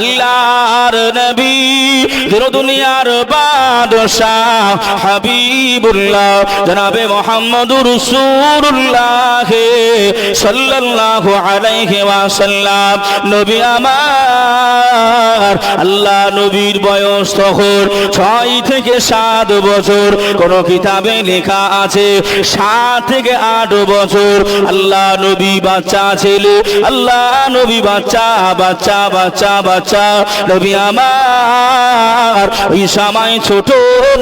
আল্লাহর নবী দিন দুনিয়ার বাদশাহ হাবিবুল্লাহ, জনাবে মোহাম্মদুর রাসূলুল্লাহ সাল্লাল্লাহু আলাইহি ওয়াসাল্লাম। নবী আমার, আল্লাহ নবীর বয়স তখন ছয় থেকে সাত বছর। কোন কিতাবে লেখা আছে, সাত থেকে আট বছর। আল্লাহ নবী বাচ্চা ছেলে, আল্লাহ নবী বাচ্চা বাচ্চা বাচ্চা। বাচ্চা বাচ্চা, নবী আমার। ওই সময় ছোট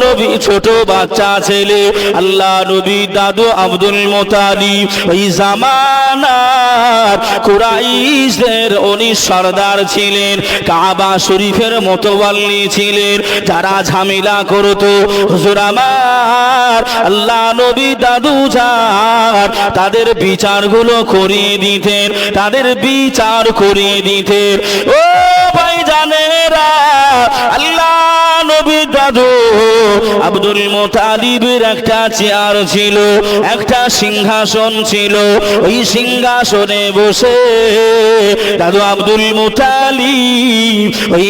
নবী, ছোট বাচ্চা ছেলে। আল্লাহ নবী দাদু আব্দুল মোতালিব। ওই জামানার কুরাইশদের উনি সর্দার ছিলেন, কাবা শরীফের মোতওয়াল্লি ছিলেন। যারা ঝামেলা করতো, হুজুর আমার আল্লাহ নবী দাদু যার। তাদের বিচারগুলো করিয়ে দিতেন, তাদের বিচার করিয়ে দিতেন। ও ভাই জানেরা আল্লাহ নবী দাদু। আব্দুল মোতালিবের একটা চেয়ার ছিল, একটা সিংহাসন ছিল। ওই সিংহাসনে বসে দাদু আব্দুল মোতালিব, ওই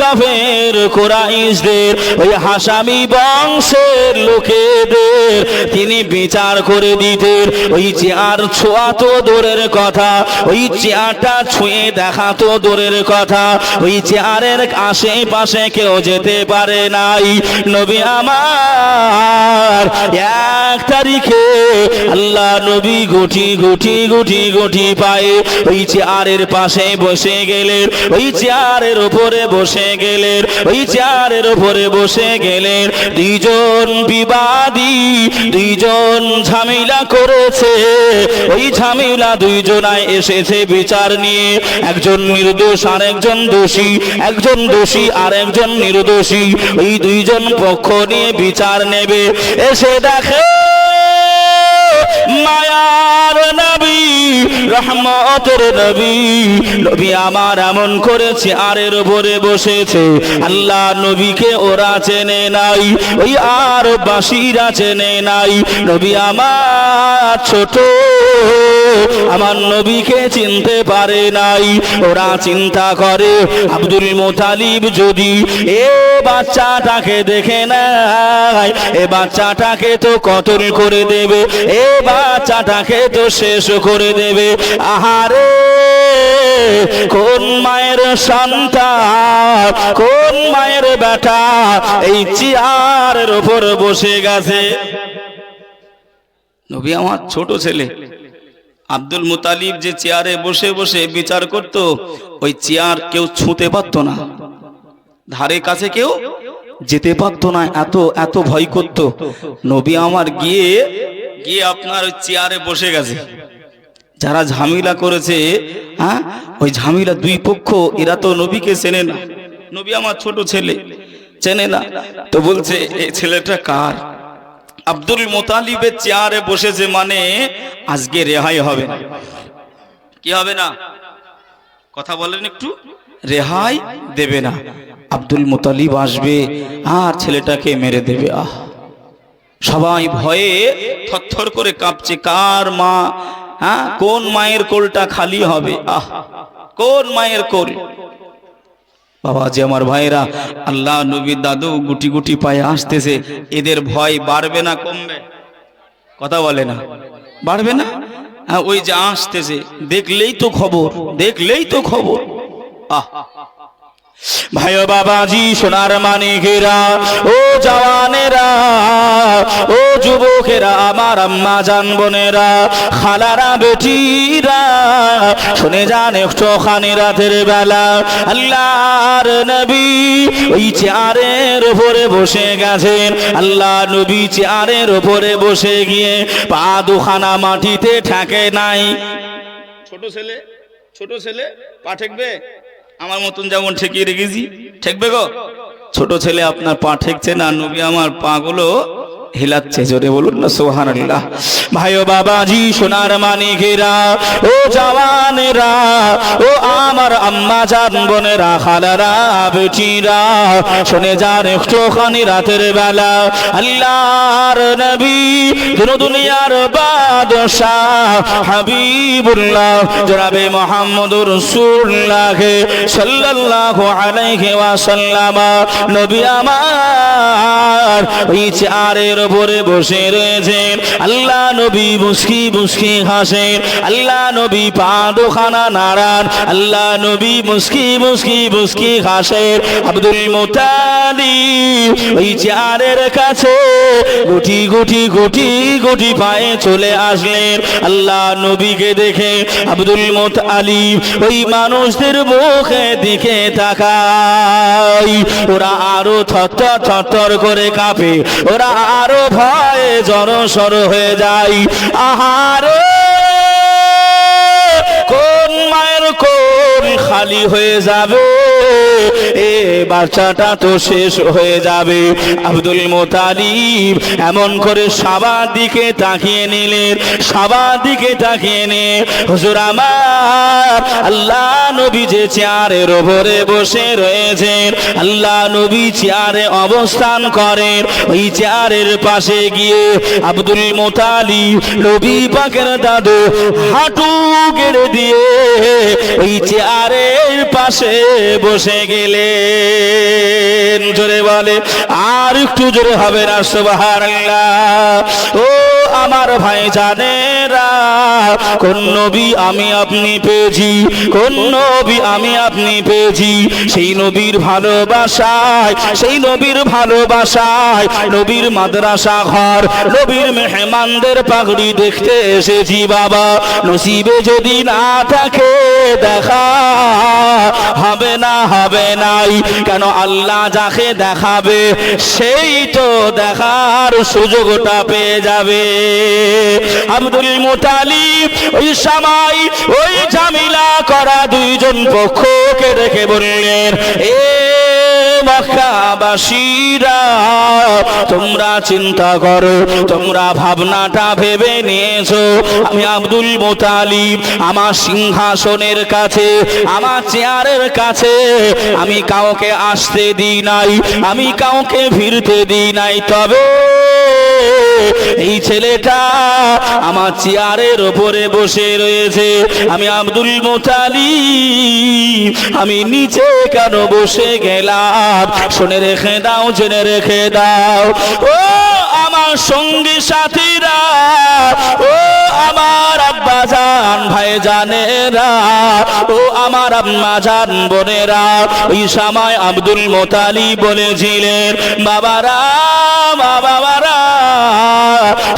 কাফের কোরাইশদের, ওই হাসামি বংশের লোকেদের, তিনি বিচার করে দিতেন। ওই চেয়ার ছোঁয়া তো দূরের কথা, ওই চেয়ারটা ছুঁয়ে দেখা তো দূরের কথা। ওই চেয়ারের আশেপাশে কেউ যেতে পারে নাই। নবী আমার, এক তারিখে আল্লাহ নবী গুটি গুটি গুটি গুটি পায়ে ওই চেয়ারের পাশে বসে গেলেন, ওই চেয়ারের উপরে বসে গেলেন, ওই চেয়ারের উপরে বসে গেলেন। দুইজন বিবাদী, দুইজন ঝামেলা করেছে, ওই ঝামেলা দুইজনায় এসেছে বিচার নিয়ে। একজন নির্দোষ আর একজন দোষী একজন দোষী আর একজন নির্দোষী ওই দুইজন পক্ষ নিয়ে বিচার নেবে। এসে দেখে মায়ার নবী রহমতের নবী। নবী আমার এমন করেছে, আরের উপরে বসেছে। আল্লাহ নবীকে ওরা চেনে নাই, ওই আর বাসিরা চেনে নাই। নবী আমার ছোট, আমার নবীকে চিনতে পারে নাই। ওরা চিন্তা করে, আব্দুল মোতালিব যদি এ বাচ্চাটাকে দেখে নাই এ বাচ্চাটাকে তো কতল করে দেবে, এ বাচ্চাটাকে তো শেষ করে দেবে। আহারে, কোন মায়ের সন্তান, কোন মায়ের বেটা এই চেয়ারের উপর বসে গেছে? নবী আমার ছোট ছেলে। আব্দুল মুতালিব যে চেয়ারে বসে বসে বিচার করত, ওই চেয়ার কেউ ছুঁতে পারতো না। ধারে কাছে কেউ যেতে পারতো না, এত এত ভয় করত। নবী আমার গিয়ে গিয়ে আপনার ওই চেয়ারে বসে গেছে। যারা ঝামেলা করেছে হ্যাঁ? ওই ঝামেলা দুই পক্ষ, এরা তো নবীকে চেনে না। নবী আমার ছোট ছেলে, চেনে না। তো বলছে এই ছেলেটা কার? আব্দুল মোতালিবের চেয়ারে বসেছে মানে আজকে রেহাই হবে কি হবে না? কথা বলেন একটু। রেহাই দেবে না। আব্দুল মোতালিব আসবে, আর ছেলেটাকে মেরে দেবে। আহ! সবাই ভয়ে থরথর করে কাঁপছে, কার মা? হ্যাঁ? কোন মায়ের কোলটা খালি হবে? আহ, কোন মায়ের কোল? বাবা যে আমার ভাইরা আল্লাহ নবী দাদু গুটি গুটি পায়ে আসতেছে এদের ভয় বাড়বে না, কমবে। কথা বলে না। বাড়বে না? হ্যাঁ ওই যে আসতেছে দেখলেই তো খবর, দেখলেই তো খবর। আহ ভাই বাবাজি, সোনার মানিকেরা ও জওয়ানেরা, ও যুবকেরা, আমার আম্মা, জান বোনেরা, খালারা, বেটিরা, শুনে যান একটু খানি রাতের বেলা, আল্লাহর নবী ওই চেয়ারের উপরে বসে গেছেন, আল্লাহ নবী চেয়ারের উপরে বসে গিয়ে পা দুখানা মাটিতে ঠেকে নাই। ছোট ছেলে ছোট ছেলে, পা ঠেকবে? আমার মতন যেমন ঠেকিয়ে রেখেছি, ঠেকবে গো? ছোট ছেলে আপনার পা ঠেকছে না, নবী আমার পা গুলো হিলাচ্ছে, জোরে বলুন না সোহান ও বাবাজি, সোনার মানিকেরা ও জওয়ানেরা, ও আমার আম্মা জান বোনেরা, খালারা, বেটিরা, শুনে যান একটুখানি রাতের বেলা, আল্লাহর নবী দুনো দুনিয়ার বাদশাহ হাবিবুল্লাহ, জনাবে মোহাম্মদুর রাসূলুল্লাহ সাল্লাল্লাহু আলাইহি ওয়াসাল্লাম। নবী আমার ওই চেয়ারের উপরে বসে রয়েছেন আল্লাহ নবী মুস্কি মুস্কি হাসেন আল্লাহ নবী পা দোখানা নাড়ান। আল্লাহ নবী মুস্কি মুস্কি মুস্কি হাসেন আব্দুল মোতালি ওই চেয়ারের কাছে গুটি গুটি গুটি গুটি পায়ে চলে আসলেন। আল্লাহ নবীকে দেখে আব্দুল মোতালি ওই মানুষদের মুখে দিকে তাকাই ওরা আরও থর থর করে কাঁপে। ওরা আরও ভয়ে জড়সড় হয়ে যায় আহারে, কোন মায়ের কোন খালি হয়ে যাবে? এ বাচ্চাটা তো শেষ হয়ে যাবে। আব্দুল মোতালিব এমন করে সবার দিকে তাকিয়ে নিলেন, সবার দিকে তাকিয়ে নে হুজুর আমার, আল্লাহ নবী যে চেয়ারের ওপরে বসে রয়েছেন, আল্লাহ নবী চেয়ারে অবস্থান করেন। ওই চেয়ারের পাশে গিয়ে আব্দুল মোতালিব নবী পাকের দাদু হাঁটু গেড়ে দিয়ে ওই চেয়ারের পাশে বসে গেলেন। জোরে বলে, আর একটু জোরে হবে না, সুবহানাল্লাহ। ও আমার ভাই জানেরা, কোন নবী আমি আপনি পেয়েছি, কোন নবী আমি আপনি পেয়েছি। সেই নবীর ভালোবাসায়, সেই নবীর ভালোবাসায় নবীর মাদ্রাসা ঘর, নবীর মেহমানদের পাগড়ি দেখতে এসেছি বাবা। নসিবে যদি না থাকে, দেখা হবে না, হবে নাই। কেন আল্লাহ যাকে দেখাবে, সেই তো দেখার সুযোগটা পেয়ে যাবে। আব্দুল মোতালিব ওই সামাই ওই ঝামেলা করা দুইজন পক্ষকে রেখে বললেন এ মক্কাবাসীরা, তোমরা চিন্তা করো, তোমরা ভাবনাটা ভেবে নিয়েছো। আমি আব্দুল মোতালিব, আমার সিংহাসনের কাছে, আমার চেয়ারের কাছে, আমি কাউকে আসতে দিই নাই, আমি কাউকে ভিড়তে দিই নাই। তবে এই ছেলেটা আমার চেয়ারের ওপরে বসে রয়েছে। আমি আব্দুল মোতালি আমি নিচে কেন বসে গেলাম? শুনে রেখে দাও জেনে রেখে দাও। ও আমার সঙ্গী সাথীরা ও আমার আব্বা জান ভাই জানেরা, ও আমার আম্মা জান বোনেরা, ওই সময় আব্দুল মোতালি বলেছিলেন, বাবারা বাবারা,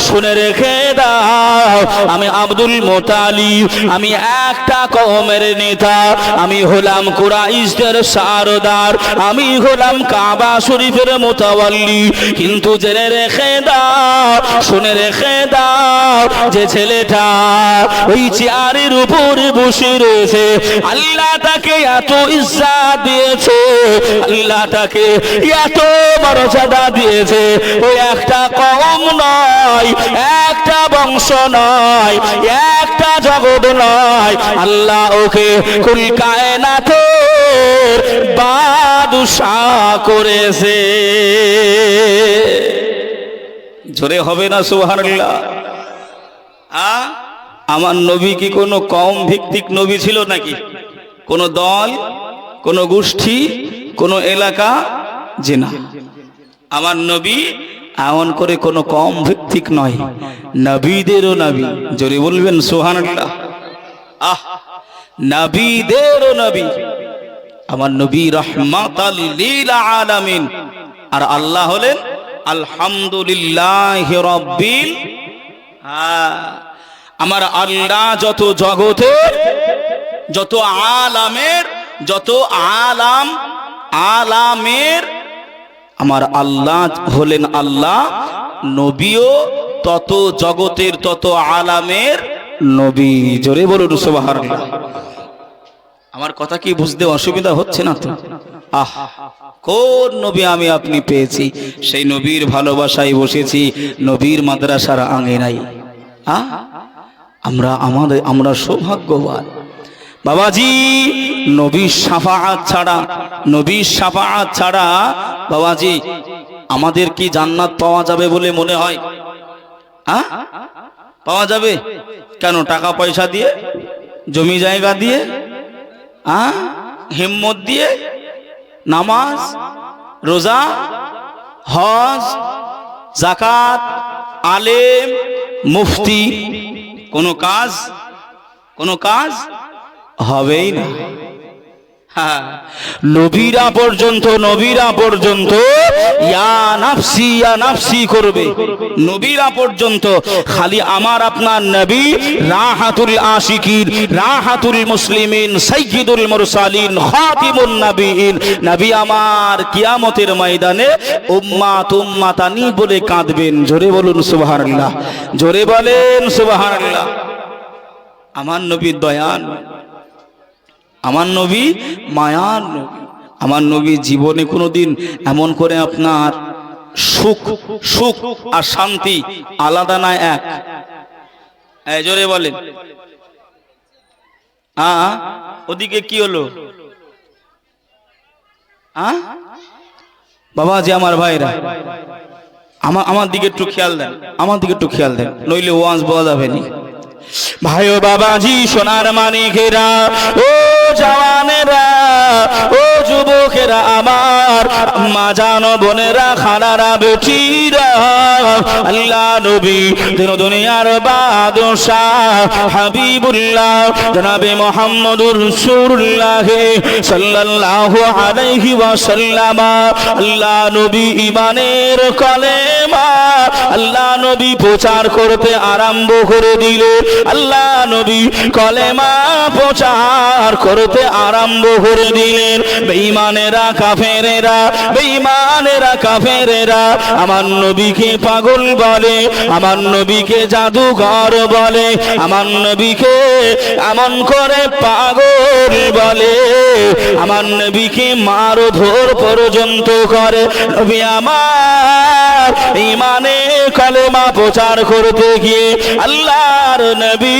শুনে রেখে দাও, আমি আব্দুল মোতালি, আমি একটা কমের নেতা, আমি হলাম কুরাইশদের সারদার, আমি হলাম কাবা শরীফের মোতাওয়াল্লি, কিন্তু জেনে রেখে দাও, শুনে রেখে দাও, যে ছেলেটা ওই চেয়ারের উপরে বসে রয়েছে। আল্লাহ তাকে এত ইজ্জাত দিয়েছে। আল্লাহ তাকে এত মর্যাদা দিয়েছে। ও একটা কম নয়, একটা বংশ নয়, একটা জগৎ নয়। আল্লাহ ওকে কুল কায়নাতে বাদুশা করেছে। জোরে হবে না, সুবহানাল্লাহ। আ? আমার নবী কি কোনো কম ভিত্তিক নবী ছিল নাকি? কোন দল কোন গোষ্ঠী কোন এলাকা? যে না। আমার নবী এমন করে কোনো কম ভিত্তিক নয়। নবীদেরও নবী। জোরে বলবেন সোহানাল্লাহ আহ নবীদেরও নবী। আমার নবী রহমাত আলামিন। আর আল্লাহ হলেন আলহামদুলিল্লাহ রব্বিল হ্যাঁ, আমার আল্লাহ যত জগতের, যত আলামের, যত আলাম, আলামের, আমার আল্লাহ হলেন আল্লাহ, নবীও তত জগতের, তত আলামের নবী। জোরে বলুন, সুবহানাল্লাহ। আমার কথা কি বুঝতে অসুবিধা হচ্ছে না তো? আহ, কোন নবী আমি আপনি পেয়েছি? সেই নবীর ভালোবাসায় বসেছি, নবীর মাদ্রাসার আঙে নাই আহ আমরা আমাদের, আমরা সৌভাগ্যবান। বাবাজি, নবীর সাফাআত ছাড়া, নবীর সাফাআত ছাড়া, বাবাজি, আমাদের কি জান্নাত পাওয়া যাবে বলে মনে হয়? হ্যাঁ? পাওয়া যাবে? কেন, টাকা পয়সা দিয়ে? জমি জায়গা দিয়ে? হ্যাঁ? হিম্মত দিয়ে? নামাজ? রোজা? হজ? জাকাত আলেম? মুফতি? কোনো কাজ কোনো কাজ হবেই না। নবীরা পর্যন্ত নবীরা পর্যন্ত, ইয়া নাফসি ইয়া নাফসি করবে। নবীরা পর্যন্ত, খালি আমার আপনার নবী, রাহাতুল আশিকিন, রাহাতুল মুসলিমিন, সাইয়্যিদুল মুরসালিন, খাতিমুন নবীন। নবী আমার কিয়ামতের ময়দানে উম্মাত উম্মাতানি বলে কাঁদবেন। জোরে বলুন সুবহানাল্লাহ। জোরে বলেন সুবহানাল্লাহ। আমার নবীর দয়ান আমার নবী মায়ার নবী। আমার নবী জীবনে কোনোদিন এমন করে আপনার সুখ সুখ আর শান্তি আলাদা না এক। জোরে বলেন। আ ওদিকে কি হলো? আ? বাবা যে আমার ভাইরা আমার আমার দিকে একটু খেয়াল দেন, আমার দিকে একটু খেয়াল দেন, নইলে ওয়াজ বলা যাবে না। ভাই বাবাজি সোনার মানিকেরা ও জওয়ানেরা। ও যুবকেরা আমার মা জানো, বোনেরা খানারা বেটিরা, আল্লাহ নবী দিন দুনিয়ার বাদশাহ হাবিবুল্লাহ, জনাবে মোহাম্মদুর রাসূলুল্লাহ সাল্লাল্লাহু আলাইহি ওয়াসাল্লাম, আল্লাহ নবী ইমানের কলেমা, আল্লাহ নবী প্রচার করতে আরম্ভ করে দিলেন আল্লাহ নবী কলেমা প্রচার করতে আরম্ভ করে দিলেন, বেঈমানেরা কাফেরেরা বেঈমানেরা কাফেরেরা, আমার নবীকে পাগল বলে, আমার নবীকে জাদুঘর বলে, আমার নবীকে এমন করে পাগল বলে, আমার নবীকে মারধর পর্যন্ত করে, নবী আমার ইমানে কলেমা প্রচার করতে গিয়ে আল্লাহর নবী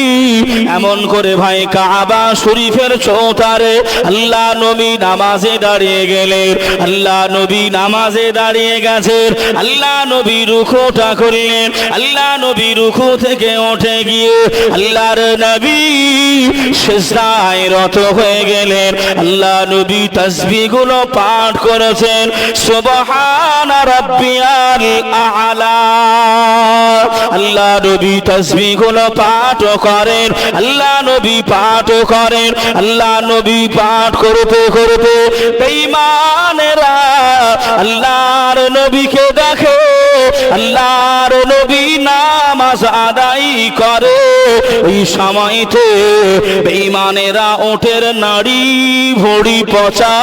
এমন করে ভাই কাবা শরীফের চৌতারে আল্লাহ নবী নামাজে দাঁড়িয়ে গেলেন। আল্লাহ নবী নামাজে দাঁড়িয়ে গেছেন। আল্লাহ নবী রুখোটা করলেন। আল্লাহ নবী রুখু থেকে উঠে গিয়ে আল্লাহর নবী শেষদায় রত হয়ে গেলেন। আল্লাহ নবী তসবিগুলো পাঠ করেছেন। সুবহান রাব্বিয়াল আলা। আল্লাহ নবী তসবিগুলো পাঠ করেন। আল্লাহ নবী পাঠ করেন। আল্লাহ নবী পাঠ করতে করতে আল্লাহর নবীকে দেখে আল্লাহর নবী নামাজ আদায় করে। ওই সময়তে বেঈমানেরা ওঠের নাড়ি ভড়ি পচা।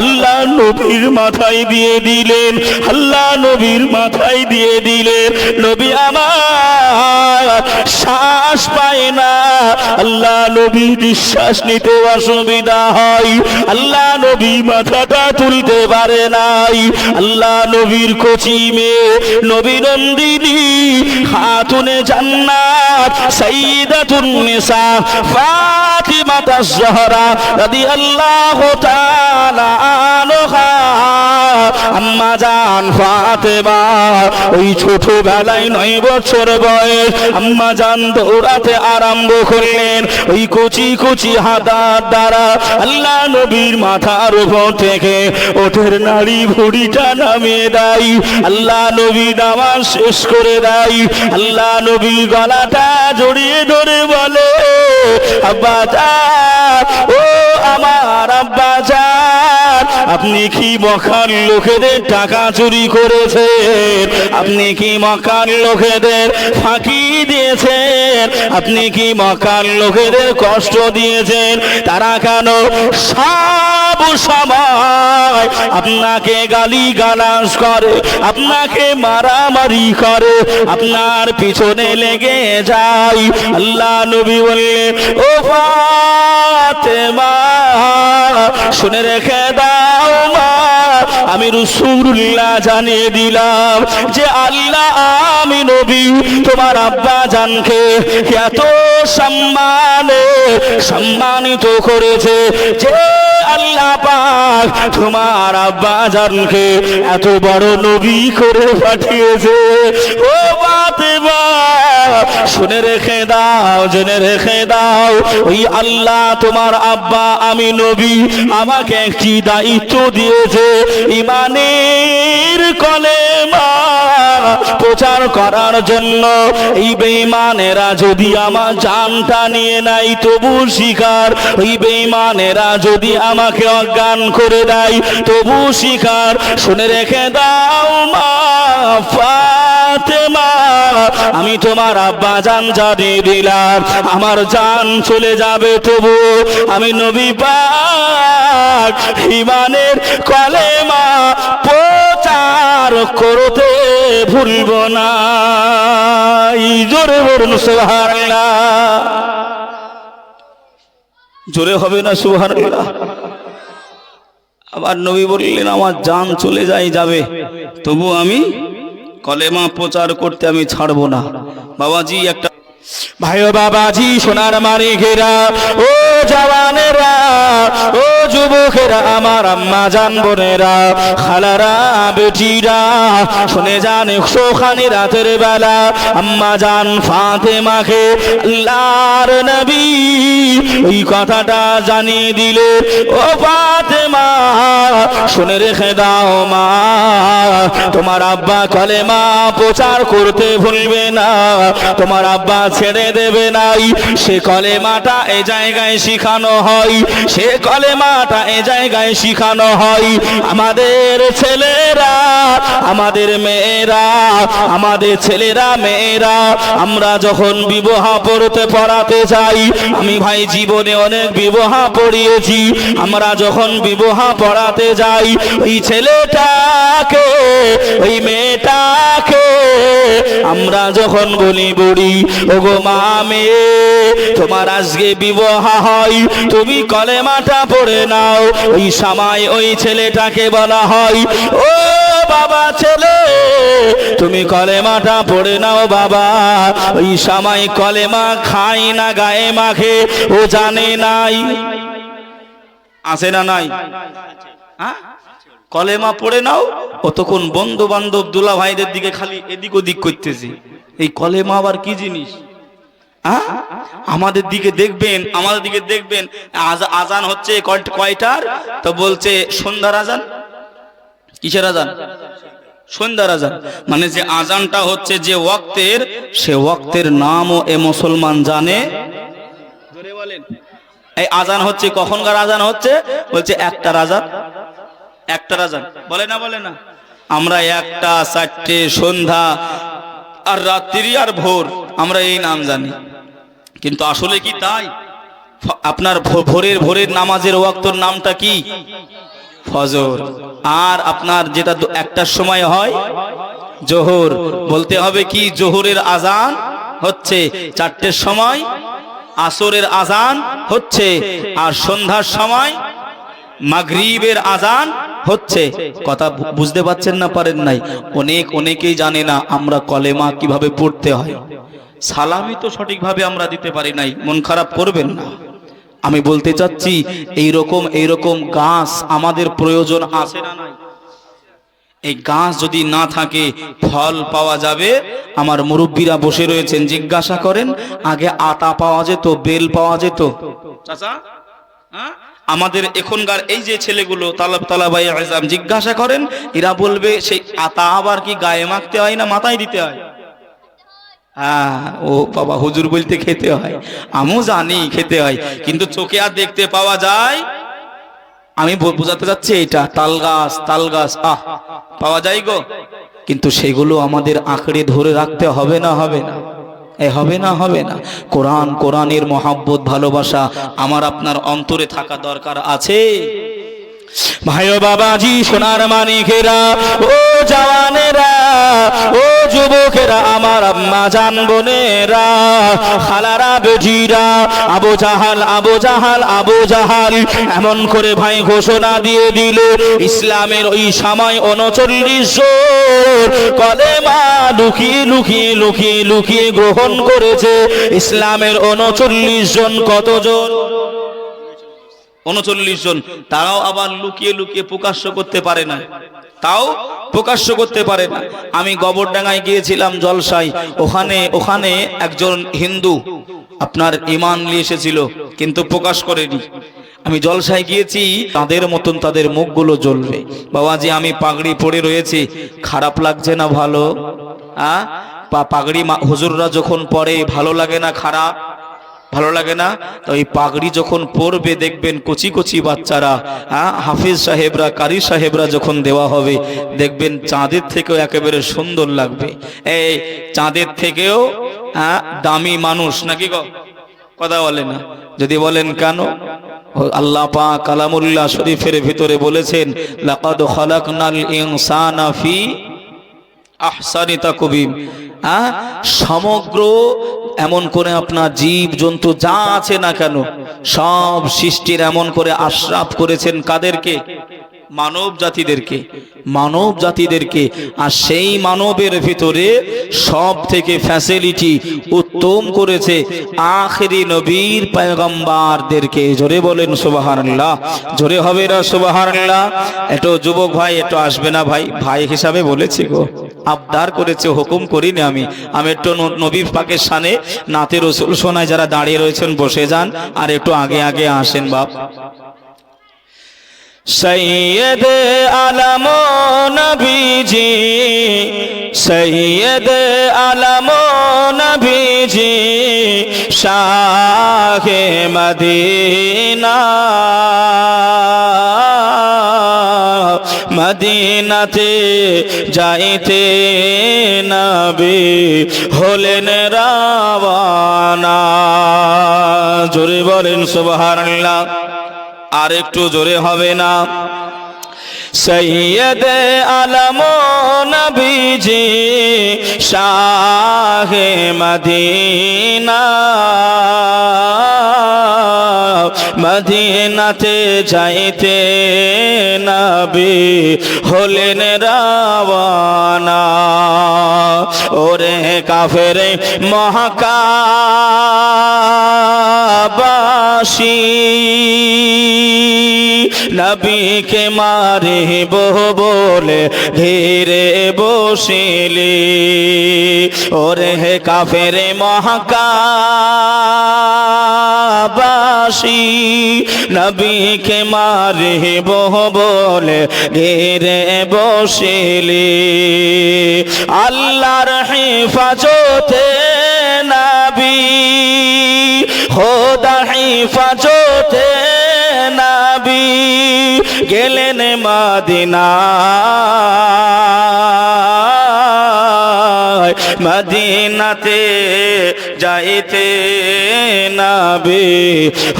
আল্লাহ নবীর মাথায় দিয়ে দিলেন, আল্লাহ নবীর মাথায় দিয়ে দিলেন, নবী আমার শ্বাস পায় না। আল্লাহ নবী নিঃশ্বাস নিতে অসুবিধা হয়, আল্লাহ নবী মাথাটা তুলতে পারে নাই। আল্লাহ নবীর কচি মেয়ে নবী নন্দিনী খাতুনে জান্নাত, সাইয়্যিদাতুন নিসা ফাতিমা তাজ-জহরা রাদিয়াল্লাহু তাআলা আনহা। আম্মা জান ফাতেমা, ওই ছোটবেলায় নয় বছর বয়স আম্মা জান দৌড়াতে আরম্ভ করলেন। ওই কচি কচি হাতার দ্বারা আল্লাহ নবীর মাথার উপর থেকে ওঠের নাড়ি ভুড়িটা নামিয়ে দেয়। আল্লাহ নবী নামাজ শেষ করে দেয়। আল্লাহ নবী গলাটা জড়িয়ে ধরে বলে ও আমার আব্বাজার আপনি কি মখান লোকেদের টাকা চুরি করেছেন? আপনি কি মকান লোকেদের ফাঁকি দিয়েছেন? আপনি কি মকান লোকেদের কষ্ট দিয়েছেন? তারা কেন সব সময় আপনাকে গালি গালাস করে, আপনাকে মারামারি করে, আপনার পিছনে লেগে যায়। আল্লাহ নবী বললে, ও শুনে রেখে দাও মা, আমি রসুল্লাহ জানিয়ে দিলাম যে আল্লাহ, আমি নবী, তোমার আব্বা জানকে এত সম্মানে সম্মানিত করেছে যে আল্লাহ পাক তোমার আব্বা জানকে এত বড় নবী করে পাঠিয়েছে। ও শুনে রেখে দাও, জেনে রেখে দাও, ওই আল্লাহ তোমার আব্বা, আমি নবী, আমাকে একটি দায়িত্ব দিয়েছে? ইমানের কলেমা প্রচার করার জন্য এই বেঈমানেরা যদি আমার জানটা নিয়ে নাই, তবু শিকার। ওই বেঈমানেরা যদি আমাকে অজ্ঞান করে দেয় তবু শিকার। শুনে রেখে দাও মা আমি তোমার আব্বা জান জানিয়ে দিলাম। আমার জান চলে যাবে তবু। আমি নবী পাক ইমানের কলেমা প্রচার করতে ভুলব না। জোরে বলুন, সুবহানাল্লাহ। জোরে হবে না, সুবহানাল্লাহ। আবার নবী বললেন, আমার যান চলে যাই যাবে। তবু আমি কলেমা প্রচার করতে আমি ছাড়বো না। বাবাজি একটা ভাই বাবাজি, সোনার মারি ঘেরা। ও জওয়ানেরা, ও যুবকেরা, আমার আম্মা, জান বোনেরা, খালারা, বেটিরা, শুনে যান একশোখানি রাতের বেলা, আম্মা জান ফাতেমাকে আল্লাহর নবী ওই কথাটা জানিয়ে দিলে, ও ফাতেমা, শুনে রেখে দাও মা, তোমার আব্বা কলেমা প্রচার করতে ভুলবে না, তোমার আব্বা ছেড়ে দেবে নাই, সে কলেমাটা এ জায়গায় শিখানো হয়। সে কলেমাটা এ জায়গায় শিখানো হয়। আমাদের ছেলেরা, আমাদের মেয়েরা, আমাদের ছেলেরা মেয়েরা, আমরা যখন বিবাহ পড়তে পড়াতে যাই, আমি ভাই জীবনে অনেক বিবাহ পড়িয়েছি। আমরা যখন বিবাহ পড়াতে যাই, ওই ছেলেটাকে, ওই মেয়েটাকে আমরা যখন বলি বড়ি, ওগো মা মেয়ে, তোমার আজকে বিবাহ হয়, তুমি কলেমাটা পড়ে নাও। ওই সময় ওই ছেলেটাকে বলা হয়, ও বাবা ছেলে, তুমি কলেমাটা পড়ে নাও বাবা। ওই সময় কলেমা খাই না গায়ে মাখে, ও জানে নাই। আছে না নাই? হ্যাঁ? কলেমা পড়ে নাও, অতক্ষণ বন্ধু বান্ধব দুলা ভাইদের দিকে খালি এদিক ওদিক করতেছি। এই কলেমা আবার কি জিনিস? আমাদের দিকে দেখবেন, আমাদের দিকে দেখবেন। আজ- আজান হচ্ছে কয়- কয়টার? তো বলছে, সন্ধ্যার আজান। কিসের আজান? সন্ধ্যার আজান। মানে যে আজানটা হচ্ছে যে ওয়াক্তের, সে ওয়াক্তের নামও এ মুসলমান জানে। এই আজান হচ্ছে কখনকার আজান হচ্ছে? বলছে একটা আজান। একটা আজান। বলে না বলে না? আমরা একটা, চারটে, সন্ধ্যা, আর রাত্রি আর ভোর, আমরা এই নাম জানি। কিন্তু আসলে কি তাই? আপনার ভোরের ভোরের নামাজের ওয়াক্তর নামটা কি? ফজর। আর আপনার যেটা একটার সময় হয়, জোহর। বলতে হবে কি, জোহরের আজান হচ্ছে চারটের সময়, আসরের আজান হচ্ছে, আর সন্ধ্যার সময় মাগরিবের আজান হচ্ছে। কথা বুঝতে পারছেন না পারেন নাই? অনেক অনেকেই জানে না আমরা কলেমা কীভাবে পড়তে হয়। সালামি তো সঠিকভাবে আমরা দিতে পারি নাই, মন খারাপ করবেন না। আমি বলতে চাচ্ছি এই রকম এই রকম গাছ আমাদের প্রয়োজন আছে না নাই? এই গাছ যদি না থাকে, ফল পাওয়া যাবে? আমার মুরব্বীরা বসে রয়েছেন, জিজ্ঞাসা করেন, আগে আতা পাওয়া যেত, বেল পাওয়া যেত? চাচা হ্যাঁ? আমাদের এখনকার এই যে ছেলেগুলো, তালাব তালাবাই আজাম, জিজ্ঞাসা করেন, এরা বলবে, সেই আতা আবার কি গায়ে মাখতে হয় না মাথায় দিতে হয়? হ্যাঁ ও বাবা, হুজুর বলতে খেতে হয়। আমিও জানি খেতে হয়, কিন্তু চোখে আর দেখতে পাওয়া যায়, আমি বোঝাতে যাচ্ছি এটা, তাল গাছ তাল গাছ, আহ, পাওয়া যায় গো। কিন্তু সেগুলো আমাদের আঁকড়ে ধরে রাখতে হবে না হবে না। এ হবে না হবে না। কোরআন, কোরআনের মহাব্বত, ভালোবাসা আমার আপনার অন্তরে থাকা দরকার আছে। ভাই বাবাজি, সোনার মানিকেরা ও জওয়ানেরা, ও যুবকেরা, আমার আম্মা জান বোনেরা, খালারা বেটিরা, আবু জাহাল আবু জাহাল আবু জাহাল, এমন করে ভাই ঘোষণা দিয়ে দিল, ইসলামের ওই সময় উনচল্লিশ কলেমা লুকিয়ে লুকিয়ে লুকিয়ে লুকিয়ে গ্রহণ করেছে, ইসলামের উনচল্লিশ জন কতজন? উনচল্লিশ জন, তারাও আবার লুকিয়ে লুকিয়ে প্রকাশ্য করতে পারে না। তাও প্রকাশ্য করতে পারে না। আমি গোবরডাঙ্গায় গিয়েছিলাম জলসাই ওখানে ওখানে একজন হিন্দু আপনার ইমান নিয়ে এসেছিল, কিন্তু প্রকাশ করেনি। আমি জলসায় গিয়েছি, তাদের মতন তাদের মুখগুলো জ্বলবে। বাবা বাবাজি, আমি পাগড়ি পরে রয়েছি। খারাপ লাগছে না ভালো? আ? পাগড়ি হুজুররা যখন পরে, ভালো লাগে না, খারাপ? ভালো লাগে না? তো এই পাগড়ি যখন পরবে, দেখবেন কচি কচি বাচ্চারা হ্যাঁ? হাফিজ সাহেবরা, কারি সাহেবরা যখন দেওয়া হবে, দেখবেন চাঁদের থেকেও একেবারে সুন্দর লাগবে। এই চাঁদের থেকেও হ্যাঁ? দামি মানুষ, নাকি গো? কথা বলে না। যদি বলেন কেন? আল্লাহ পাক কালামুল্লাহ শরীফের ভিতরে বলেছেন, লাকাদ খালাকনাল ইনসানা ফি আহসানি তাকবিম হ্যাঁ? সমগ্র এমন করে আপনার জীব জন্তু যা আছে না কেন, সব সৃষ্টির এমন করে আশ্রাপ করেছেন কাদেরকে? মানব জাতিদেরকে মানব জাতিদেরকে আর সেই মানবের ভিতরে সব থেকে ফ্যাসিলিটি উত্তম করেছে আখেরি নবীর পয়গম্বারদেরকে। জোরে বলেন সুবাহান্লাহ জোরে হবে না সুবাহান্লাহ একটু যুবক ভাই একটু আসবে না ভাই। ভাই হিসাবে বলেছি গো। আবদার করেছে, হুকুম করিনি আমি। আমি একটু ন- নবী পাকের সানে নাতে রসুল সোনায় যারা দাঁড়িয়ে রয়েছেন, বসে যান, আর একটু আগে আগে আসেন বাপ। সৈয়দ আলম নবীজি, সৈয়দ আলম নবীজি, শাহ মদিনা। মদিনাতে যাইতে নবী হলেন রাওয়ানা। জোরে বলেন সুবহানাল্লাহ। আর একটু জোরে হবে না। সৈয়দ আলম নবীজি শাহ মদিনা। মদিনাতে যাইতে নবী হলেন রাওয়ানা। ওরে কাফের মহাকাবাসী নবীকে মারে বলে, ধীরে বসিলি। ওরে হে কাফের মহাকাবাসী, নবীকে মারে বলে ঘিরে বসিলি। আল্লাহর হেফাজতে নবী, খোদা হেফাজতে নবী গেলেন মাদিনা মদিনাতে যাইতে নবী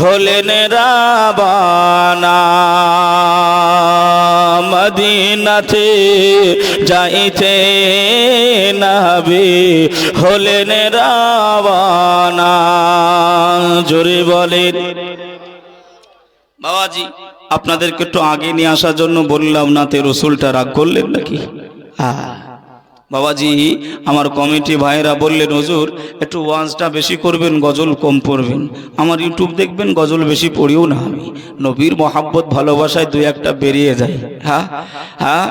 হলেন রাবানা। মদিনাতে যাইতে নবী হলেন রাবানা। জোরে বলেন। বাবাজি আপনাদেরকে একটু আগে নিয়ে আসার জন্য বললাম না তে রসুলটা রাগ করলেন নাকি? হ্যাঁ বাবাজি আমার কমিটি ভাইরা বললেন হুজুর একটু ওয়াজটা বেশি করবেন গজল কম পড়বেন। আমার ইউটিউব দেখবেন গজল বেশি পড়িও না আমি। নবীর মহাব্বত ভালোবাসায় দু একটা বেরিয়ে যায়। হ্যাঁ হ্যাঁ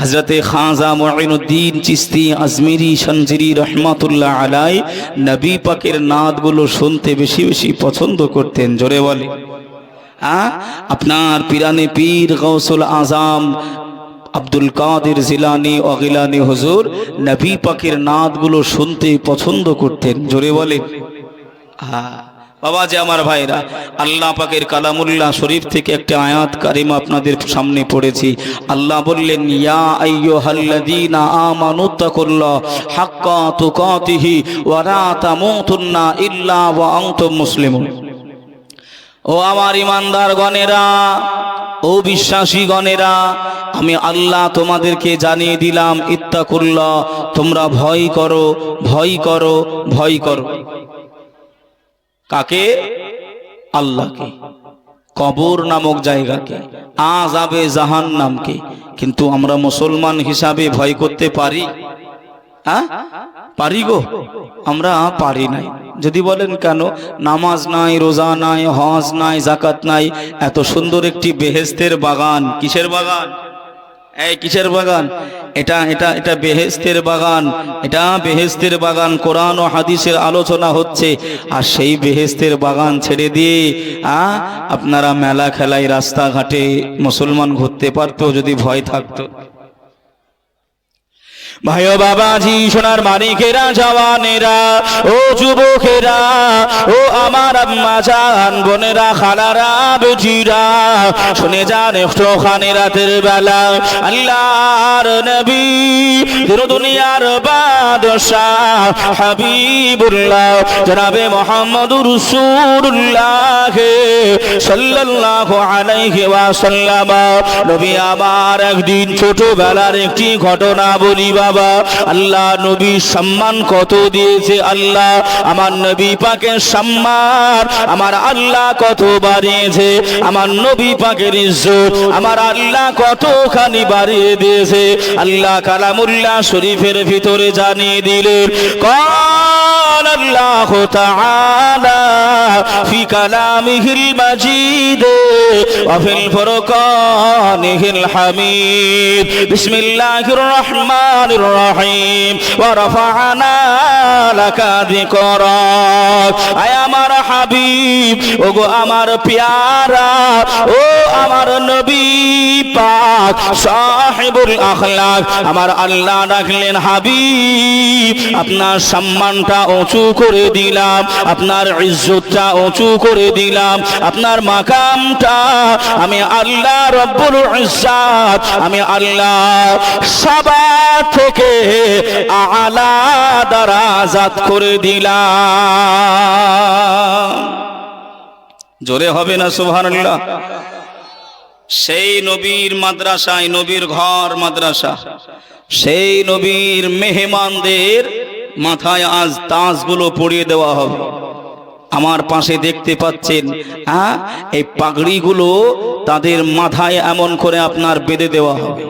হজরতে খাজা মঈনুদ্দিন চিস্তি আজমিরি সঞ্জিরি রহমাতুল্লাহ আলাই নবী পাকের নাদগুলো শুনতে বেশি বেশি পছন্দ করতেন জোরে বলে আপনার পিরানে পীর গৌসুল আজাম আব্দুল কাদের জিলানি অগিলানি হুজুর নবী পাকের নাদগুলো শুনতে পছন্দ করতেন, জোরে বলেন। হ্যাঁ। বাবা যে আমার ভাইরা, আল্লাহ পাকের কালামুল্লাহ শরীফ থেকে একটা আয়াত কারিমা আপনাদের সামনে পড়েছি। আল্লাহ বললেন, ইয়া আইয়ুহাল্লাযীনা আমানু তাকুল্লাহ হাক্কা তুকাতিহি ওয়া লা তামুতুন্না ইল্লা ওয়া আনতুম মুসলিমুন। ও আমার ইমানদার গণেরা ও বিশ্বাসী গণেরা আমি আল্লাহ তোমাদেরকে জানিয়ে দিলাম, ইত্তাকুল্লাহ, তোমরা ভয় করো ভয় করো ভয় করো। কাকে? আল্লাহকে। কবর নামক জায়গাকে আজাবে জাহান নামকে কিন্তু আমরা মুসলমান হিসাবে ভয় করতে পারি। হ্যাঁ? পারি গো? আমরা পারি নাই। যদি বলেন কেন? নামাজ নাই, রোজা নাই, হজ নাই জাকাত নাই, এত সুন্দর একটি বেহেস্তের বাগান। কিসের বাগান? এই কিসের বাগান? এটা এটা এটা বেহেস্তের বাগান। এটা বেহেস্তের বাগান। কোরআন ও হাদিসের আলোচনা হচ্ছে। আর সেই বেহেস্তের বাগান ছেড়ে দিয়ে আ আপনারা মেলা খেলায় রাস্তাঘাটে মুসলমান ঘুরতে পারতো, যদি ভয় থাকতো। ভাই ও বাবাজি, সোনার মানিকেরা, জওয়ানেরা, ও যুবকেরা, ও আমার আম্মা জান, বোনেরা, খালারা, বেজিরা, শুনে যান একটুখানি রাতের বেলা। আল্লাহর নবী দিন দুনিয়ার বাদশাহ হাবিবুল্লাহ, জনাবে মোহাম্মদুর রাসূলুল্লাহ সাল্লাল্লাহু আলাইহি ওয়াসাল্লাম। নবী আমার একদিন ছোটবেলার একটি ঘটনা বলি বাবা আল্লাহ নবী সম্মান কত দিয়েছে আল্লাহ আমার নবী পাকের সম্মান আমার আল্লাহ কত বাড়িয়েছে আমার নবী পাকের ইজ্জত আমার আল্লাহ কতখানি বাড়িয়ে দিয়েছে আল্লাহ কালামুল্লাহ শরীফের ভিতরে জানিয়ে দিলেন قال الله تعالى في كلامه المجيد وفي الفرقانه الحميد بسم الله الرحمن الرحيم ورفعنا لك ذكرك আয় আমার হাবিব ওগো আমার পেয়ারা ও আমার নবী পাক সাহেবুল আখলাক আমার আল্লাহ ডাকলেন হাবিব আপনার সম্মানটা উঁচু করে দিলাম আপনার ইজ্জতটা উঁচু করে দিলাম আপনার মাকামটা আমি আল্লাহ রব্বুল ইজ্জাত আমি আল্লাহ সবার থেকে আলা দারাজাত করে দিলাম। জোরে হবে না, সুবহানাল্লাহ? সেই নবীর মাদ্রাসায়, নবীর ঘর মাদ্রাসা, সেই নবীর মেহমানদের মাথায় আজ তাজগুলো পরিয়ে দেওয়া হবে। আমার পাশে দেখতে পাচ্ছেন হ্যাঁ এই পাগড়িগুলো তাদের মাথায় এমন করে আপনার বেঁধে দেওয়া হবে।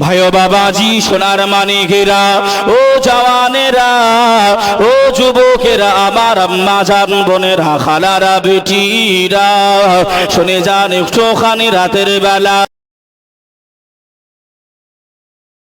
ভাই বাবাজি, সোনার মানিকেরা ও জওয়ানেরা, ও যুবকেরা, আমার আম্মা জান, বোনেরা, খালারা, বেটিরা, শুনে যান একটুখানি রাতের বেলা।